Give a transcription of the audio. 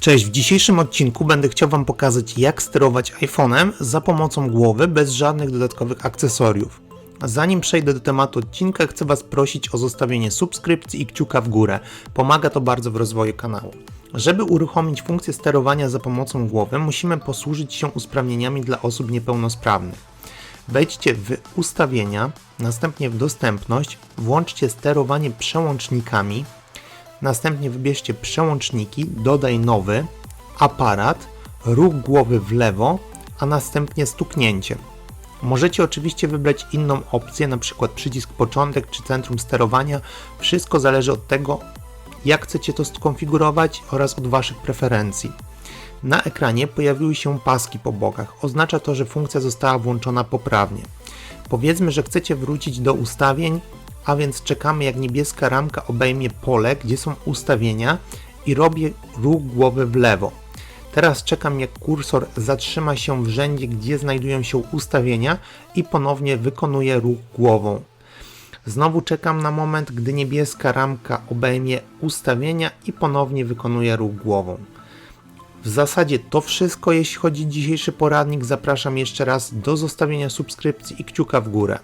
Cześć, w dzisiejszym odcinku będę chciał Wam pokazać jak sterować iPhone'em za pomocą głowy bez żadnych dodatkowych akcesoriów. Zanim przejdę do tematu odcinka, chcę Was prosić o zostawienie subskrypcji i kciuka w górę. Pomaga to bardzo w rozwoju kanału. Żeby uruchomić funkcję sterowania za pomocą głowy, musimy posłużyć się usprawnieniami dla osób niepełnosprawnych. Wejdźcie w ustawienia, następnie w dostępność, włączcie sterowanie przełącznikami, Następnie wybierzcie przełączniki, dodaj nowy, aparat, ruch głowy w lewo, a następnie stuknięcie. Możecie oczywiście wybrać inną opcję, np. przycisk początek czy centrum sterowania. Wszystko zależy od tego, jak chcecie to skonfigurować oraz od Waszych preferencji. Na ekranie pojawiły się paski po bokach. Oznacza to, że funkcja została włączona poprawnie. Powiedzmy, że chcecie wrócić do ustawień, a więc czekamy jak niebieska ramka obejmie pole, gdzie są ustawienia i robię ruch głowy w lewo. Teraz czekam jak kursor zatrzyma się w rzędzie, gdzie znajdują się ustawienia i ponownie wykonuję ruch głową. Znowu czekam na moment, gdy niebieska ramka obejmie ustawienia i ponownie wykonuję ruch głową. W zasadzie to wszystko, jeśli chodzi o dzisiejszy poradnik. Zapraszam jeszcze raz do zostawienia subskrypcji i kciuka w górę.